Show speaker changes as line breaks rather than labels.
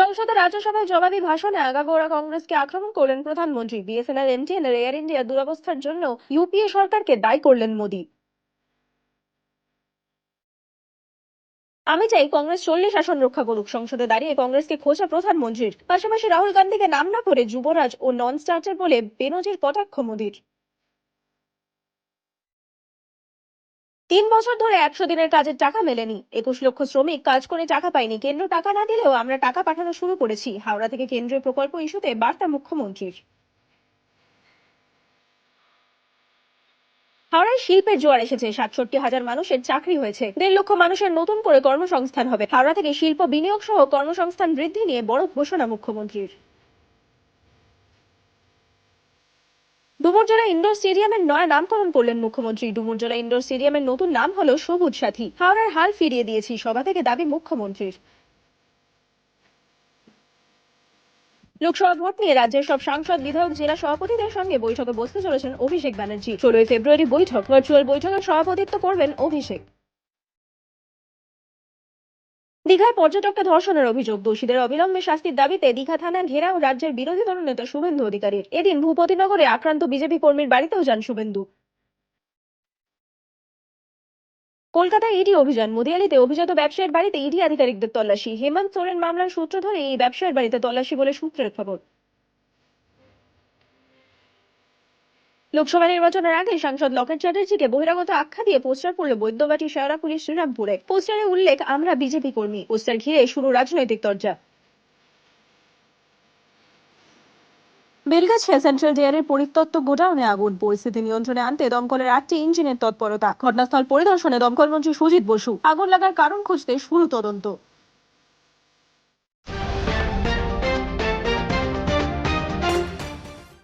সংসদে রাজ্যসভায় জবাবি ভাষণে আগাগোড়া কংগ্রেসকে আক্রমণ করলেন প্রধানমন্ত্রী। বিএসএনএল এমটিএন এর এয়ার ইন্ডিয়া দুরবস্থার জন্য ইউপিএ সরকারকে দায়ী করলেন মোদী। আমি চাই কংগ্রেস চল্লিশ আসন রক্ষা করুক। সংসদে দাঁড়িয়ে কংগ্রেসকে খোঁচা প্রধানমন্ত্রীর। পাশাপাশি রাহুল গান্ধীকে নাম না করে যুবরাজ ও নন স্টার্টার বলে বেনজির কটাক্ষ মোদীর। তিন বছর ধরে একশো দিনের কাজের টাকা মেলেনি। একুশ লক্ষ শ্রমিক কাজ করে টাকা পায়নি। কেন্দ্র টাকা না দিলেও আমরা টাকা পাঠানো শুরু করেছি। হাওড়া থেকে কেন্দ্রীয় প্রকল্প ইস্যুতে বার্তা মুখ্যমন্ত্রীর। হাওড়ায় শিল্পের জোয়ার এসেছে। সাতষট্টি হাজার মানুষের চাকরি হয়েছে। দেড় লক্ষ মানুষের নতুন করে কর্মসংস্থান হবে। হাওড়া থেকে শিল্প বিনিয়োগ সহ কর্মসংস্থান বৃদ্ধি নিয়ে বড় ঘোষণা মুখ্যমন্ত্রীর। ডুমুরজলা ইন্ডোর স্টেডিয়ামের নয়া নামকরণ করলেন মুখ্যমন্ত্রী। ডুমুরজোড়া ইন্ডোর স্টেডিয়ামের নতুন নাম হলো সবুজ সাথী। হাওড়ার হাল ফিরিয়ে দিয়েছি, সভা থেকে দাবি মুখ্যমন্ত্রীর। লোকসভা ভোট নিয়ে রাজ্যের সব সাংসদ, বিধায়ক, জেলা সভাপতিদের সঙ্গে বৈঠকে বসতে চলেছেন অভিষেক ব্যানার্জি। ষোলোই ফেব্রুয়ারি বৈঠক, ভার্চুয়াল বৈঠকে সভাপতিত্ব করবেন অভিষেক। দীঘায় পর্যটককে ধর্ষণের অভিযোগ। দোষীদের অবিলম্বে শাস্তির দাবিতে দীঘা থানার ঘেরাও রাজ্যের বিরোধী দলনেতা শুভেন্দু অধিকারীর। এদিন ভূপতিনগরে আক্রান্ত বিজেপি কর্মীর বাড়িতেও যান শুভেন্দু। কলকাতায় ইডি অভিযান। মুদিয়ালিতে অভিজাত ব্যবসায়ীর বাড়িতে ইডি আধিকারিকদের তল্লাশি। হেমন্ত সোরেন মামলার সূত্র ধরে এই ব্যবসায়ীর বাড়িতে তল্লাশি বলে সূত্রের খবর। লোকসভা নির্বাচনের আগে সাংসদ লকেট চ্যাটার্জিকে বহিরাগত আখ্যা দিয়ে পোস্টার পড়ল বৈদ্যবাটি শেওড়াপুলি শ্রীরামপুরে। পোস্টারে উল্লেখ, আমরা বিজেপি কর্মী। পোস্টার ঘিরে শুরু রাজনৈতিক তরজা। বেলগাছিয়া সেন্ট্রাল ডেয়ারের পরিত্যক্ত গোডাউনে আগুন। পরিস্থিতি নিয়ন্ত্রণে আনতে দমকলের আটটি ইঞ্জিনের তৎপরতা। ঘটনাস্থল পরিদর্শনে দমকল মন্ত্রী সুজিত বসু। আগুন লাগার কারণ খুঁজতে শুরু তদন্ত।